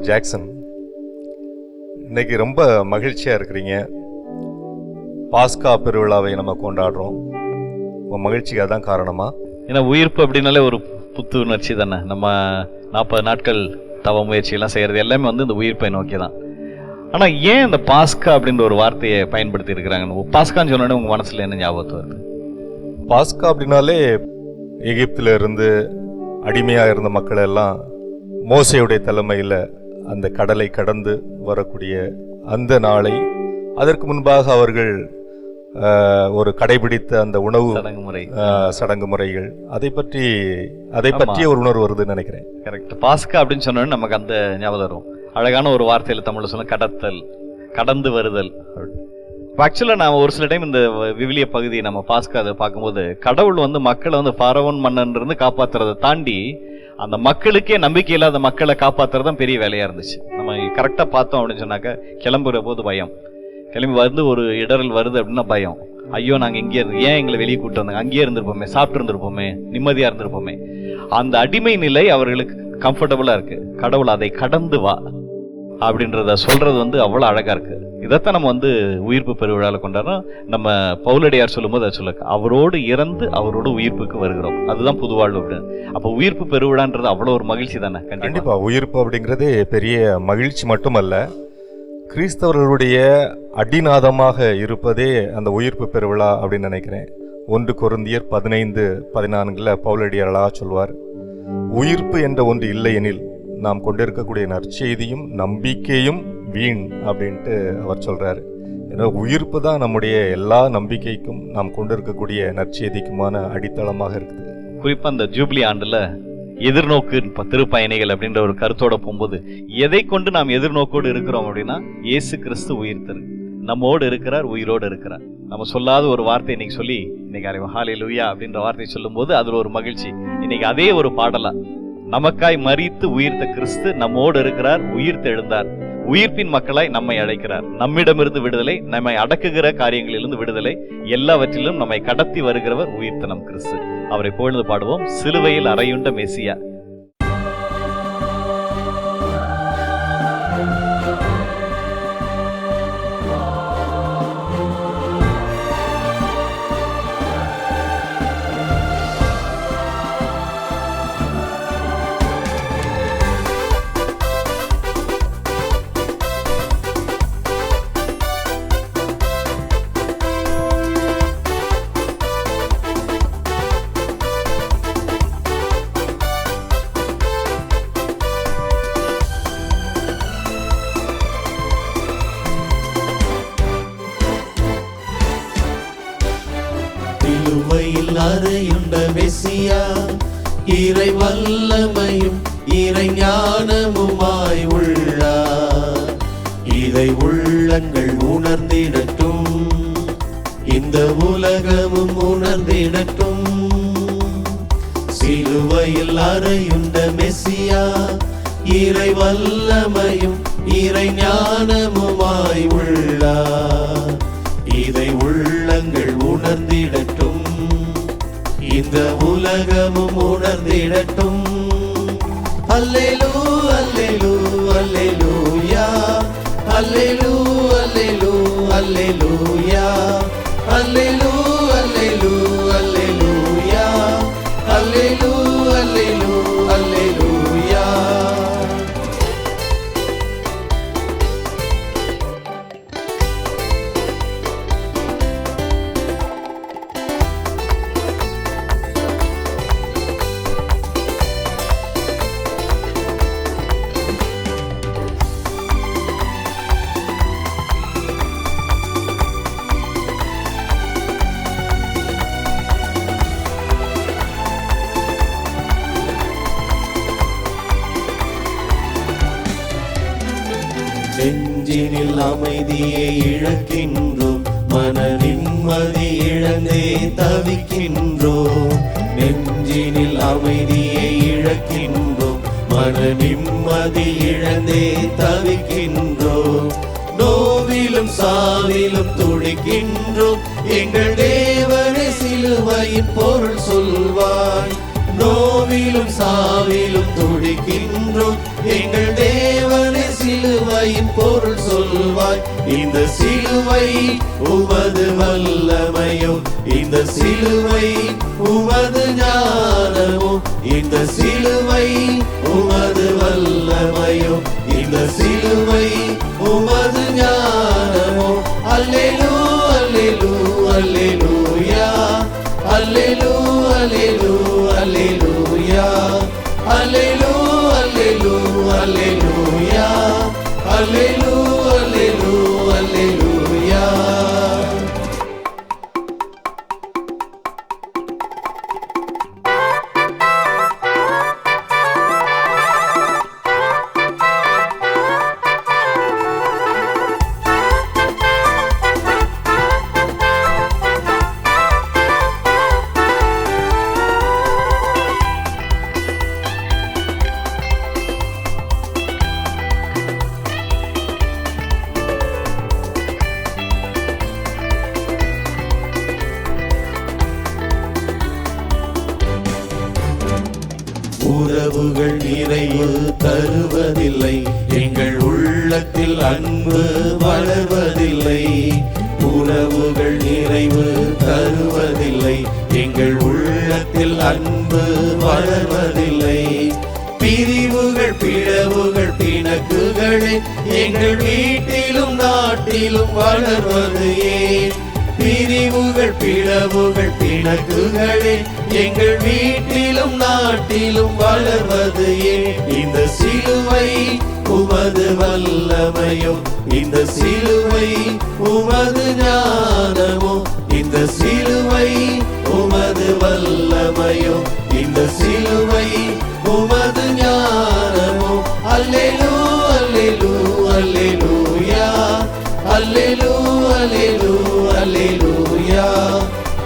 Father Jackson இன்னைக்கு ரொம்ப மகிழ்ச்சியாக இருக்கிறீங்க. பாஸ்கா பெருவிழாவை நம்ம கொண்டாடுறோம். உங்கள் மகிழ்ச்சிக்கு அதான் காரணமா? ஏன்னா உயிர்ப்பு அப்படின்னாலே ஒரு புத்துணர்ச்சி தானே. நம்ம நாற்பது நாட்கள் தவ முயற்சியெல்லாம் செய்கிறது எல்லாமே வந்து இந்த உயிர்ப்பை நோக்கி தான். ஆனால் ஏன் இந்த பாஸ்கா அப்படின்ற ஒரு வார்த்தையை பயன்படுத்தி இருக்கிறாங்க பாஸ்கான்னு சொன்னோடனே உங்கள் மனசில் என்ன ஞாபகத்து வருது? பாஸ்கா அப்படின்னாலே எகிப்தில் இருந்து அடிமையாக இருந்த மக்கள் எல்லாம் மோசையுடைய தலைமையில் அந்த கடலை கடந்து வரக்கூடிய அந்த நாளை அதற்கு முன்பாக அவர்கள் ஒரு கடைபிடித்த அந்த உணவு சடங்கு முறை. சடங்கு முறைகள். அதை பற்றி அதை பற்றிய ஒரு உணர்வு வருதுன்னு நினைக்கிறேன். கரெக்ட் பாஸ்கா அப்படின்னு சொன்னோடனே நமக்கு அந்த ஞாபகம் வரும். அழகான ஒரு வார்த்தையில் தமிழில் சொன்ன கடத்தல் கடந்து வருதல். ஆக்சுவலாக நான் ஒரு சில டைம் இந்த விவிலிய பகுதியை நம்ம பாஸ்கா அதை பார்க்கும்போது கடவுள் வந்து மக்களை வந்து பாரவன் மன்னன் இருந்து காப்பாத்துறதை தாண்டி அந்த மக்களுக்கே நம்பிக்கை இல்லாத மக்களை காப்பாத்துறது தான் பெரிய வேலையா இருந்துச்சு. நம்ம கரெக்டாக பார்த்தோம் அப்படின்னு சொன்னாக்க கிளம்புற போது பயம். கிளம்பி வந்து ஒரு இடரல் வருது அப்படின்னா பயம். ஐயோ நாங்கள் இங்கே இருந்து ஏன் எங்களை வெளியே கூட்டு வந்தாங்க? அங்கேயே இருந்திருப்போமே சாப்பிட்டு இருந்திருப்போமே நிம்மதியாக இருந்திருப்போமே. அந்த அடிமை நிலை அவர்களுக்கு கம்ஃபர்டபுளாக இருக்குது கடவுள் அதை கடந்து வா. அப்படின்றத சொல்கிறது வந்து அவ்வளோ அழகாக இருக்குது இதைத்தான் நம்ம வந்து உயிர்ப்பு பெருவிழாவில் கொண்டாடுறோம். நம்ம பவுலடியார் சொல்லும்போது அதை சொல்ல அவரோடு இறந்து அவரோட உயிர்ப்புக்கு வருகிறோம். அதுதான் புதுவாழ்வு அப்படின்னு. அப்போ உயிர்ப்பு பெருவிழான்றது அவ்வளோ ஒரு மகிழ்ச்சி தானே? கண்டிப்பாக உயிர்ப்பு அப்படிங்கிறதே பெரிய மகிழ்ச்சி மட்டுமல்ல கிறிஸ்தவர்களுடைய அடிநாதமாக இருப்பதே அந்த உயிர்ப்பு பெருவிழா அப்படின்னு நினைக்கிறேன். ஒன்று கொருந்தியர் பதினைந்து பதினான்கில் பவுலடியாரலா சொல்வார் உயிர்ப்பு என்ற ஒன்று இல்லையெனில் நாம் கொண்டிருக்கக்கூடிய நற்செய்தியும் நம்பிக்கையும் வீண் அப்படின்ட்டு அவர் சொல்கிறார் ஏன்னா உயிர்ப்பு தான் நம்முடைய எல்லா நம்பிக்கைக்கும் நாம் கொண்டிருக்கக்கூடிய நற்செய்திக்குமான அடித்தளமாக இருக்குது. குறிப்பாக அந்த ஜூப்ளி ஆண்டில் எதிர்நோக்கு திருப்பயணிகள் அப்படின்ற ஒரு கருத்தோட போகும்போது எதை கொண்டு நாம் எதிர்நோக்கோடு இருக்கிறோம் அப்படின்னா இயேசு கிறிஸ்து உயிர்த்தரு நம்மோடு இருக்கிறார் உயிரோடு இருக்கிறார். நம்ம சொல்லாத ஒரு வார்த்தை இன்னைக்கு சொல்லி இன்னைக்கு அறிவு ஹாலே லூயா அப்படின்ற வார்த்தை சொல்லும்போது அதில் ஒரு மகிழ்ச்சி. இன்னைக்கு அதே ஒரு பாடலாக நமக்காய் மறித்து உயிர்த்த கிறிஸ்து நம்மோடு இருக்கிறார் உயிர்த்து எழுந்தார் உயிர்ப்பின் மக்களாய் நம்மை அழைக்கிறார். நம்மிடமிருந்து விடுதலை நம்மை அடக்குகிற காரியங்களிலிருந்து விடுதலை எல்லாவற்றிலும் நம்மை கடத்தி வருகிறவர் உயிர்த்த நம் கிறிஸ்து. அவரை புகழ்ந்து பாடுவோம். சிலுவையில் அறையுண்ட மெசியா. அறையுண்ட மெசியா இறை வல்லமையும் இறை ஞானமுமாய் உள்ளார் இதை உள்ளங்கள் உணர்ந்திடட்டும் இந்த உலகமும் உணர்ந்திடட்டும். சிலுவையில் அறையுண்ட மெசியா இறை வல்லமையும் இறை ஞானமுமாய் உள்ளார் இதை உள்ளங்கள் உணர்ந்திடட்டும் இந்த உலகமும் உணர்ந்திடட்டும். அல்லேலூ அல்லேலூ அல்லேலூயா. அல்லேலூ அல்லேலூ அல்லேலூயா. அல்லேலூ சாவிலும் துடிக்கின்றோம். எங்கள் தேவனே சிலுவையின் பொருள் சொல்வாய். நோவிலும் சாவிலும் துடிக்கின்றோம். எங்கள் தேவனே சிலுவையின் பொருள் சொல்வாய். இந்த சிலுவை உமது வல்லமையும் இந்த சிலுவை உமது ஞானமும் இந்த சிலுவை உமது வல்லமையும் இந்த சிலுவை உமது ஞானமோ அல்லேலூ அல்லேலூ அல்லேலூயா அல்லேலூ அல்லேலூ அல்லேலூயா அல்லேலூ அல்லேலூ அல்லேலூயா அல்லேலூ அல்லேலூ பிளவுகள் பிணக்குகளே எங்கள் வீட்டிலும் நாட்டிலும் வளர்வது ஏன்? இந்த சிலுவை உமது வல்லமையும் இந்த சிலுவை உமது ஞானமும் இந்த சிலுவை உமது வல்லமையும் இந்த சிலுவை உமது ஞானமும். அல்லேலூ அல்லேலூ அல்லேலூயா அல்லேலூ அல்லேலூ அல்லேலூயா.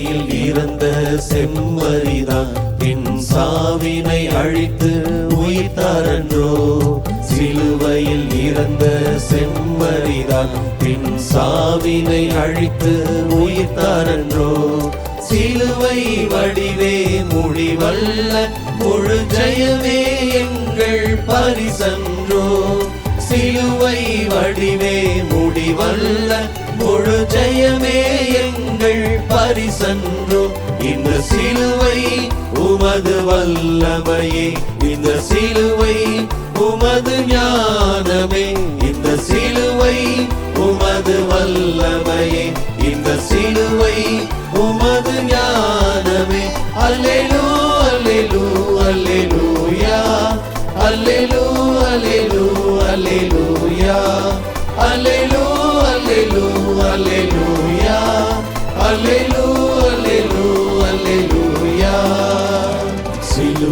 சிலுவையில் இருந்த செம்மறிதான் பின் சாவினை அழித்து உயிர்த்தாரன்றோ சிலுவையில் இருந்த செம்மறிதான் பின் சாவினை அழித்து உயிர்த்தாரன்றோ சிலுவை வடிவே முடிவல்ல முழு ஜெயமே எங்கள் பரிசன்றோ? சிலுவை வடிவே முடிவல்ல. முழு ஜெயமே எங்கள் பரிசன்றோ. இந்த சிலுவை உமது வல்லமையே. இந்த சிலுவை உமது ஞானமே. இந்த சிலுவை உமது வல்லமையே. இந்த சிலுவை உமது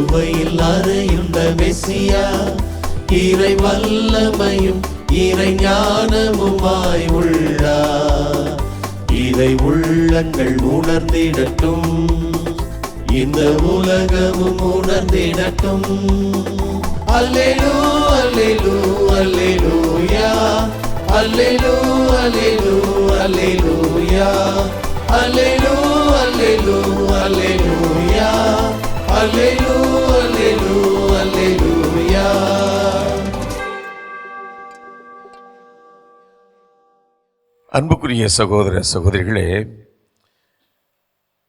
சிலுவையில் அறையுண்ட மெசியா இறை வல்லமையும் இறை ஞானமுமாய் உள்ளா. இதை உள்ளங்கள் உணர்ந்திடட்டும். இந்த உலகமும் உணர்ந்திடட்டும். அல்லேலூ அல்லேலூ அல்லேலூயா அல்லேலூ அல்லேலூ அல்லேலூயா. அல்லேலூ அல்லேலூ அல்லேலூயா. அல்லேலூ அல்லேலூ அல்லேலூயா. அன்புக்குரிய சகோதர சகோதரிகளே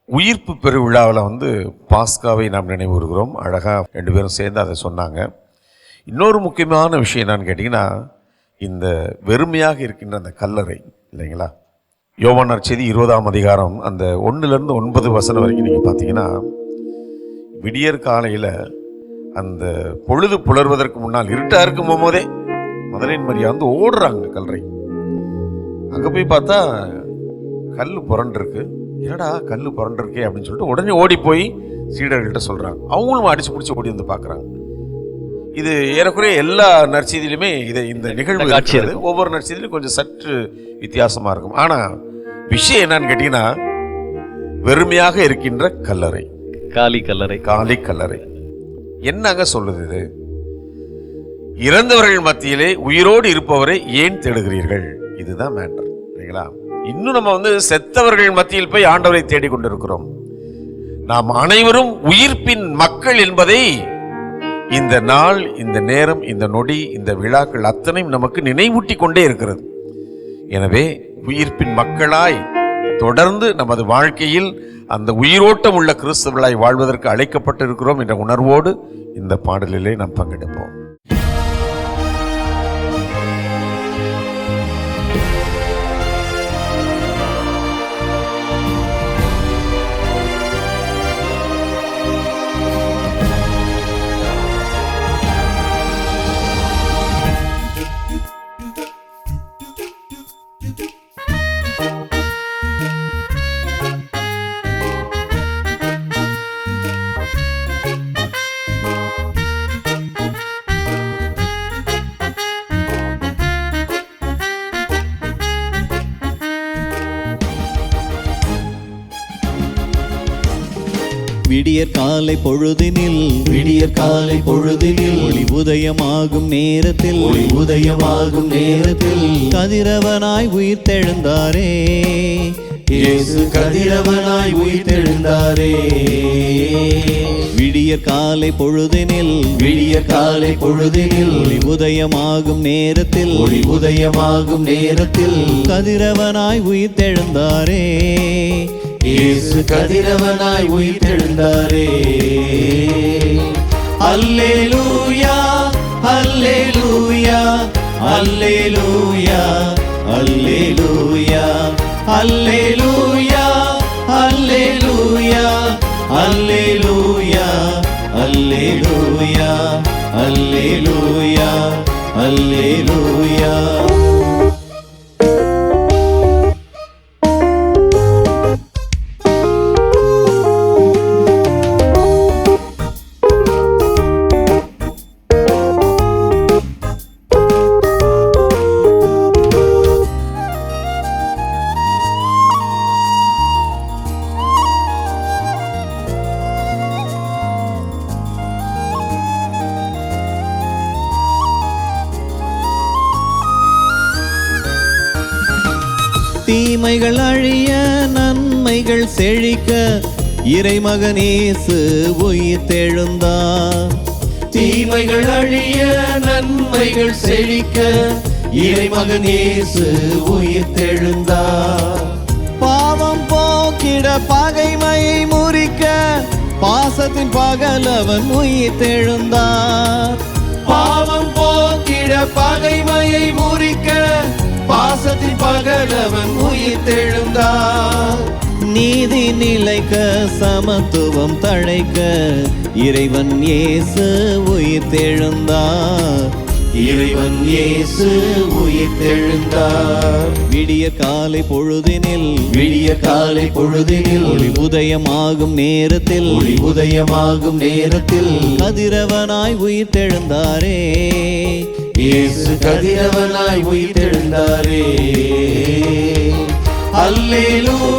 உயிர்ப்பு பெருவிழாவில் வந்து பாஸ்காவை நாம் நினைவுறுகிறோம் அழகாக ரெண்டு பேரும் சேர்ந்து அதை சொன்னாங்க. இன்னொரு முக்கியமான விஷயம் என்னன்னு கேட்டிங்கன்னா இந்த வெறுமையாக இருக்கின்ற அந்த கல்லறை இல்லைங்களா? யோவானார் செய்தி இருபதாம் அதிகாரம் அந்த ஒன்றுலேருந்து ஒன்பது வசனம் வரைக்கும் நீங்கள் பார்த்தீங்கன்னா விடியற் காலையில் அந்த பொழுது புலர்வதற்கு முன்னால் இருட்டாக இருக்கும் போதே மதுரையின் மரியா வந்து ஓடுறாங்க கல்லறை அங்கே போய் பார்த்தா கல் புரண்டிருக்கு. என்னடா கல் புரண்டிருக்கே அப்படின்னு சொல்லிட்டு உடனே ஓடி போய் சீடர்கள்ட்ட சொல்கிறாங்க அவங்களும் அடிச்சு பிடிச்சி ஓடி வந்து பார்க்குறாங்க. இது ஏறக்குறைய எல்லா நற்செய்தியிலுமே இதை இந்த நிகழ்வு இந்த காட்சி இருக்கிறது. ஒவ்வொரு நற்செய்தியிலும் கொஞ்சம் சற்று வித்தியாசமாக இருக்கும். ஆனால் விஷயம் என்னன்னு கேட்டிங்கன்னா வெறுமையாக இருக்கின்ற கல்லறை. காலி கல்லறை. காலி கல்லறை. என்னங்க சொல்லுது இது? இறந்தவர்கள் மத்தியிலே உயிரோடு இருப்பவரை ஏன் தேடுகிறீர்கள்? இதுதான் மேட்டர் சரிங்களா? இன்னும் நம்ம வந்து செத்தவர்கள் மத்தியில் போய் ஆண்டவரை தேடிக்கொண்டிருக்கிறோம் நாம் அனைவரும் உயிர்ப்பின் மக்கள் என்பதை இந்த நாள் இந்த நேரம் இந்த நொடி இந்த விழாக்கள் அத்தனையும் நமக்கு நினைவூட்டி கொண்டே இருக்கிறது. எனவே உயிர்ப்பின் மக்களாய் தொடர்ந்து நமது வாழ்க்கையில் அந்த உயிரோட்டம் உள்ள கிறிஸ்தவர்களாய் வாழ்வதற்கு அழைக்கப்பட்டிருக்கிறோம் என்ற உணர்வோடு இந்த பாடலிலே நாம் பங்கெடுப்போம். விடியற் காலை பொழுதினில் விடியற் காலை பொழுதினில் ஒளி உதயமாகும் நேரத்தில் ஒளி உதயமாகும் நேரத்தில் கதிரவனாய் உயிர்த்தெழுந்தாரே. இயேசு கதிரவனாய் உயிர்த்தெழுந்தாரே. விடியற் காலை பொழுதினில் விடியற் காலை பொழுதினில் ஒளி உதயமாகும் நேரத்தில் ஒளி உதயமாகும் நேரத்தில் கதிரவனாய் உயிர்த்தெழுந்தாரே. இயேசு கதிரவனாய் உயிர்த்தெழுந்தாரே. அல்லேலூயா அல்லேலூயா அல்லேலூயா அல்லேலூயா அல்லேலூயா அல்லேலூயா அல்லேலூயா அல்லேலூயா அல்லேலூயா அல்லேலூயா. தீமைகள் இறைமகனேசு உயிர்த்தெழுந்தார். தீமைகள் அழிய நன்மைகள் செழிக்க இறைமகன் இயேசு உயிர்த்தெழுந்தார். பாவம் போக்கிட பகைமையை முறிக்க பாசத்தின் பகலவன் உயிர்த்தெழுந்தார். பாவம் போக்கிட பகைமையை முறிக்க பாசத்தின் பகலவன் உயிர்த்தெழுந்தார். நீதி நிலைக்க சமத்துவம் தழைக்க இறைவன் இயேசு உயிர்த்தெழுந்தார். இறைவன் இயேசு உயிர்த்தெழுந்தார். விடிய காலை பொழுதினில் விடிய காலை பொழுதினில் ஒளி உதயமாகும் நேரத்தில் ஒளி உதயமாகும் நேரத்தில் கதிரவனாய் உயிர்த்தெழுந்தாரே. இயேசு கதிரவனாய் உயிர்த்தெழுந்தாரே. அல்லேலூயா. அல்லேலூயா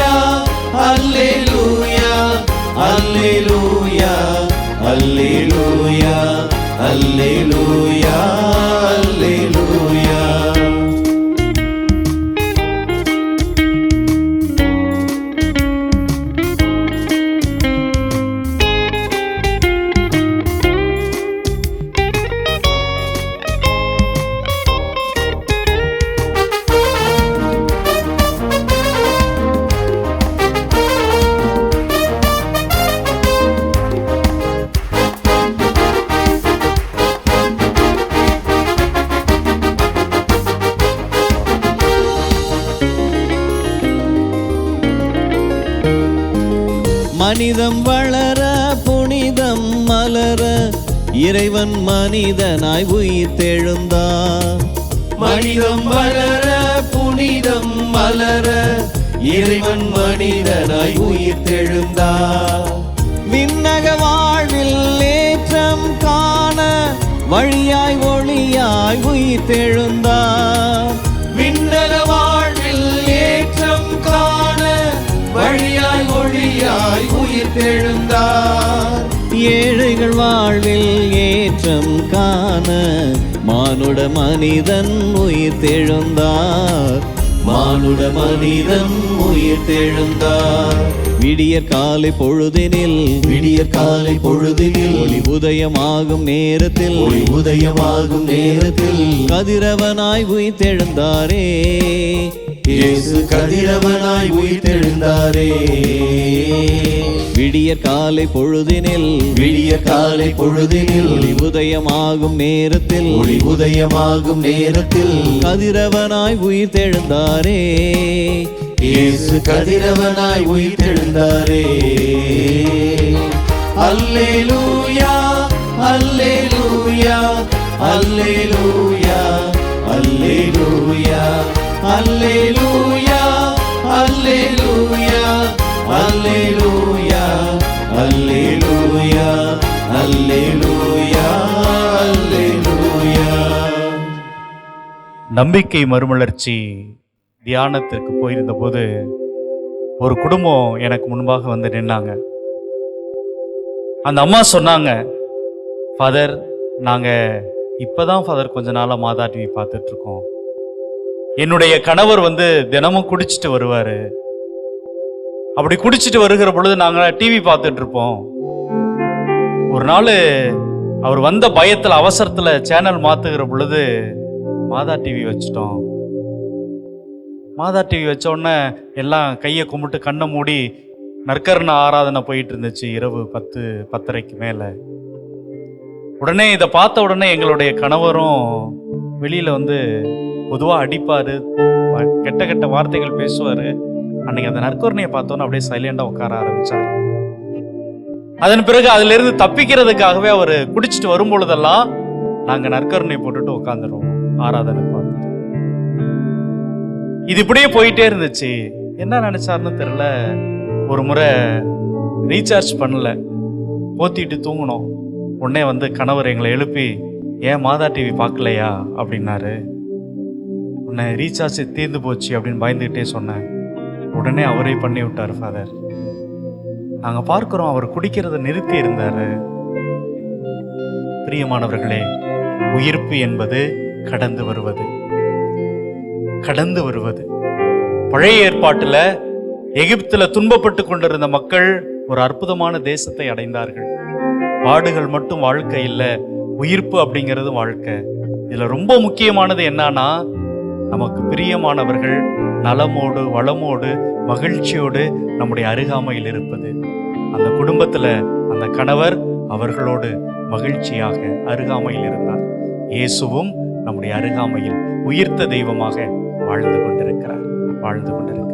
மனிதம் வளர புனிதம் மலர இறைவன் மனிதனாய் உயிர் தெழுந்தார் மனிதம் வளர புனிதம் மலர இறைவன் மனிதனாய் உயிர் தெழுந்தார் விண்ணக வாழ்வில் ஏற்றம் காண வழியாய் ஒளியாய் உயிர் தெழுந்தார் ஒளியாய் உயிர் தெழுந்தார் ஏழைகள் வாழ்வில் ஏற்றம் காண மானுட மனிதன் உயிர் தெழுந்தார் மானுட மனிதன் உயிர் தெழுந்தார் விடியற் காலை பொழுதினில் விடியற் காலை பொழுதினில் ஒளி உதயமாகும் நேரத்தில் ஒளி உதயமாகும் நேரத்தில் கதிரவனாய் உயிர் தெழுந்தாரே இயேசு கதிரவனாய் உயிர் தெழுந்தாரே விடியற் காலை பொழுதினில் விடியற் காலை பொழுதினில் ஒளி உதயமாகும் நேரத்தில் ஒளி உதயமாகும் நேரத்தில் கதிரவனாய் உயிர் தெழுந்தாரே இயேசு கதிரவனாய் உயிர் தெழுந்தாரே அல்லேலூயா அல்லேலூயா அல்லேலூயா அல்லேலூயா. அல்லேலூயா அல்லேலூயா அல்லேலூயா அல்லேலூயா அல்லேலூயா அல்லேலூயா நம்பிக்கை மறுமலர்ச்சி தியானத்திற்கு போயிருந்த போது ஒரு குடும்பம் எனக்கு முன்பாக வந்து நின்னாங்க. அந்த அம்மா சொன்னாங்க ஃபாதர் நாங்கள் இப்போதான் ஃபாதர் கொஞ்ச நாளாக மாதா டிவி பார்த்துட்ருக்கோம் என்னுடைய கணவர் வந்து தினமும் குடிச்சிட்டு வருவார். அப்படி குடிச்சிட்டு வருகிற பொழுது நாங்கள் டிவி பார்த்துட்டு இருப்போம் ஒரு நாள் அவர் வந்த பயத்தில் அவசரத்தில் சேனல் மாற்றுகிற பொழுது மாதா டிவி வச்சிட்டோம். மாதா டிவி வச்ச உடனே எல்லாம் கையை கும்பிட்டு கண்ணை மூடி நற்கரண ஆராதனை போயிட்டு இருந்துச்சு இரவு பத்து பத்தரைக்கு மேலே. உடனே இதை பார்த்த உடனே எங்களுடைய கணவரும் வெளியில் வந்து பொதுவாக அடிப்பார். கெட்ட கெட்ட வார்த்தைகள் பேசுவார். அன்னைக்கு அந்த நற்கருணையை பார்த்தோன்னே அப்படியே சைலண்டாக உட்கார ஆரம்பிச்சார். அதன் பிறகு அதுலேருந்து தப்பிக்கிறதுக்காகவே அவர் குடிச்சிட்டு வரும் பொழுதெல்லாம் நாங்கள் நற்கருணை போட்டுட்டு உட்காந்துருவோம் ஆராதனை பார்த்துட்டு. இது இப்படியே போயிட்டே இருந்துச்சு. என்ன நினைச்சாருன்னு தெரியல. ஒரு முறை ரீசார்ஜ் பண்ணல. போத்திட்டு தூங்கினோம். உடனே வந்து கணவர் எங்களை எழுப்பி ஏன் மாதா டிவி பார்க்கலையா? அப்படின்னாரு. உன்னை ரீசார்ஜ் தீர்ந்து போச்சு அப்படின்னு பயந்துக்கிட்டே சொன்னேன். உடனே அவரே பண்ணி விட்டார் ஃபாதர் நாங்கள் பார்க்குறோம் அவர் குடிக்கிறத நிறுத்தி இருந்தார். பிரியமானவர்களே உயிர்ப்பு என்பது கடந்து வருவது. கடந்து வருவது. பழைய ஏற்பாட்டில் எகிப்தில் துன்பப்பட்டு கொண்டிருந்த மக்கள் ஒரு அற்புதமான தேசத்தை அடைந்தார்கள். பாடுகள் மட்டும் வாழ்க்கை இல்லை உயிர்ப்பு அப்படிங்கிறது வாழ்க்கை. இதில் ரொம்ப முக்கியமானது என்னன்னா நமக்கு பிரியமானவர்கள் நலமோடு வளமோடு மகிழ்ச்சியோடு நம்முடைய அருகாமையில் இருப்பது. அந்த குடும்பத்தில் அந்த கணவர் அவர்களோடு மகிழ்ச்சியாக அருகாமையில் இருந்தார். இயேசுவும் நம்முடைய அருகாமையில் உயிர்த்த தெய்வமாக வாழ்ந்து கொண்டிருக்கிறார். வாழ்ந்து கொண்டிருக்கிறார்.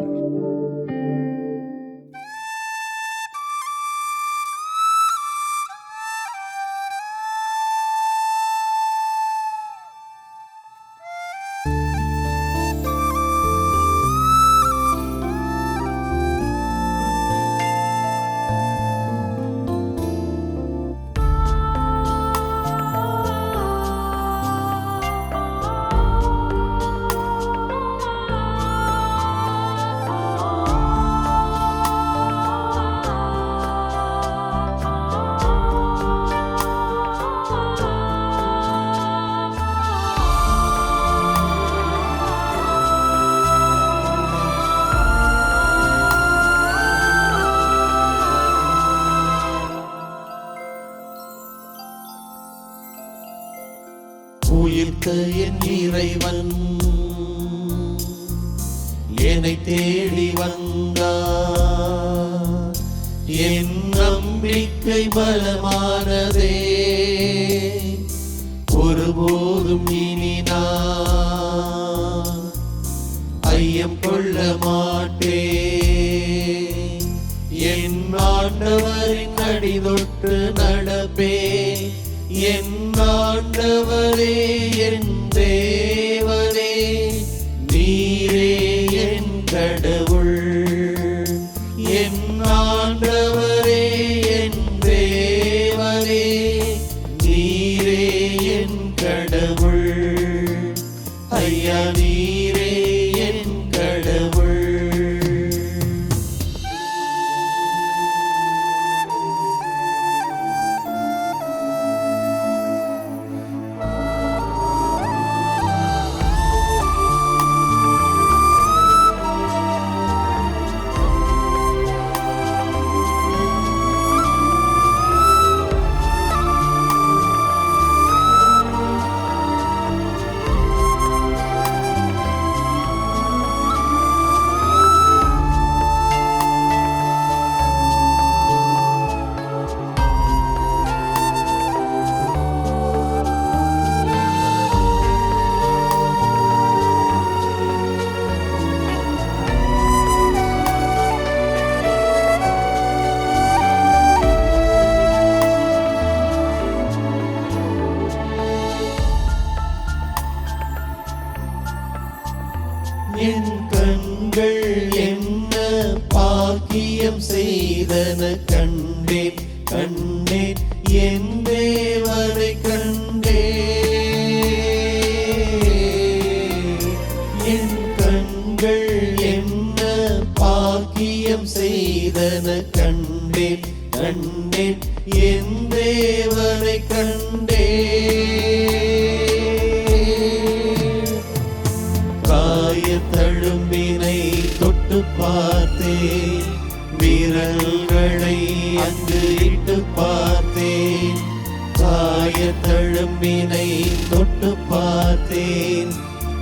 பார்த்தேன்.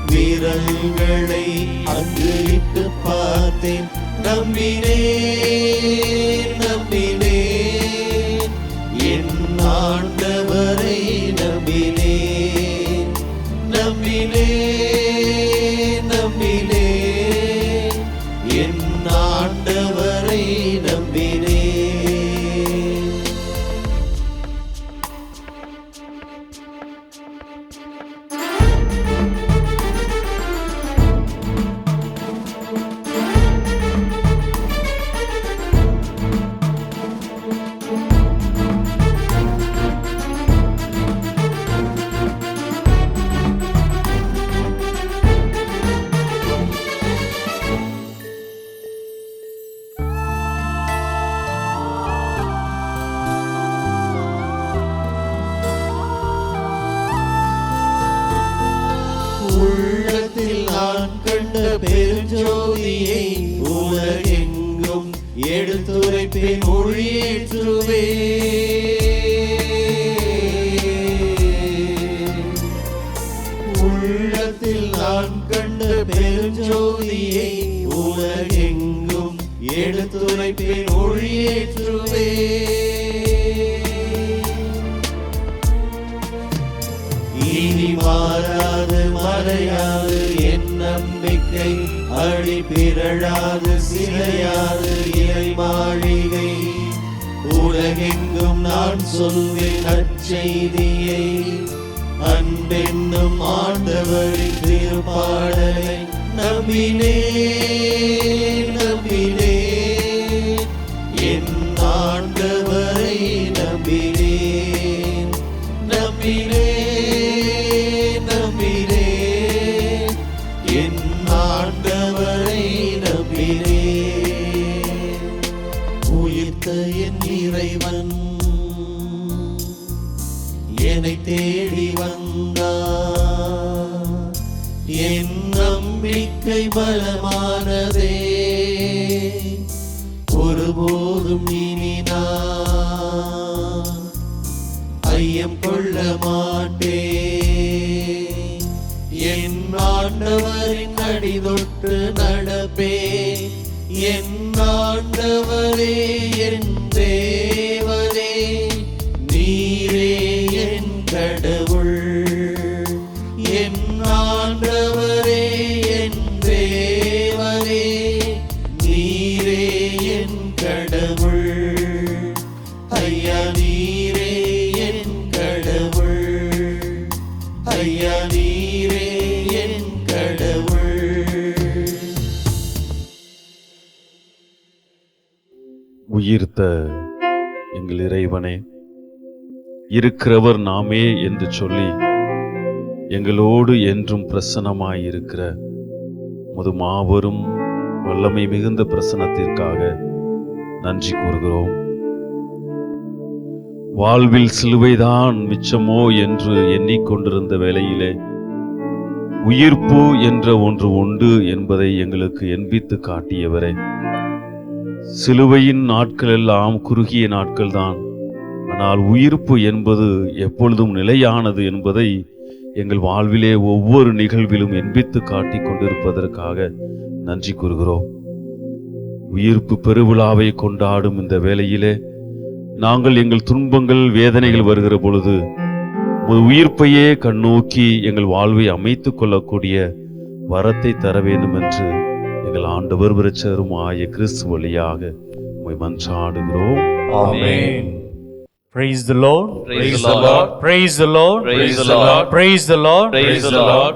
வீரல்களை அங்கு இட்டு பார்த்தேன். நம்பினேன் நம்பினேன். என் ஆண்டவரை நம்பினேன். நம்பினேன். அந்த பெருஞ்சோதியை உலகெங்கும் எடுத்துரைப்பேன் ஒளியேற்றுவே உள்ளத்தில் நான் கண்ட பெருஞ்சோதியை உலகெங்கும் எடுத்துரைப்பேன் ஒளியேற்றுவே இனி மாறாது மறையாது நம்பிக்கை அழி பிறழாது சிறையாது இறை மாளிகை உலகெங்கும் நான் சொல்வேன் அச்செய்தியை அன்பென்னும் ஆண்டவரின் திருப்பாடலை நம்பினேன். கடவுள் என் ஆண்டவரே என் தேவரே நீரே என் கடவுள். ஐயா நீரே என் கடவுள். ஐயா நீரே என் உயிர்த்த எங்கள் இறைவனே இருக்கிறவர் நாமே என்று சொல்லி எங்களோடு என்றும் பிரசனமாயிருக்கிற முது மாபெரும் வல்லமை மிகுந்த பிரசனத்திற்காக நன்றி கூறுகிறோம். வாழ்வில் சிலுவைதான் மிச்சமோ என்று எண்ணிக்கொண்டிருந்த வேளையிலே உயிர்ப்பு என்ற ஒன்று உண்டு என்பதை எங்களுக்கு எண்பித்து காட்டியவரே. சிலுவையின் நாட்கள் எல்லாம் குறுகிய நாட்கள்தான். ஆனால் உயிர்ப்பு என்பது எப்பொழுதும் நிலையானது என்பதை எங்கள் வாழ்விலே ஒவ்வொரு நிகழ்விலும் எண்பித்து காட்டிக் கொண்டிருப்பதற்காக நன்றி கூறுகிறோம். உயிர்ப்பு பெருவிழாவை கொண்டாடும் இந்த வேளையிலே நாங்கள் எங்கள் துன்பங்கள் வேதனைகள் வருகிற பொழுது உயிர்ப்பையே கண்ணோக்கி எங்கள் வாழ்வை அமைத்துக் கொள்ளக்கூடிய வரத்தை தர வேண்டும் என்று எங்கள் ஆண்டவர் விரச்சரும் ஆய கிறிஸ்து வழியாக மன்றாடுகிறோம். ஆமென். Praise the Lord. Praise the Lord. Praise the Lord. Praise the Lord. Praise the Lord. Praise the Lord.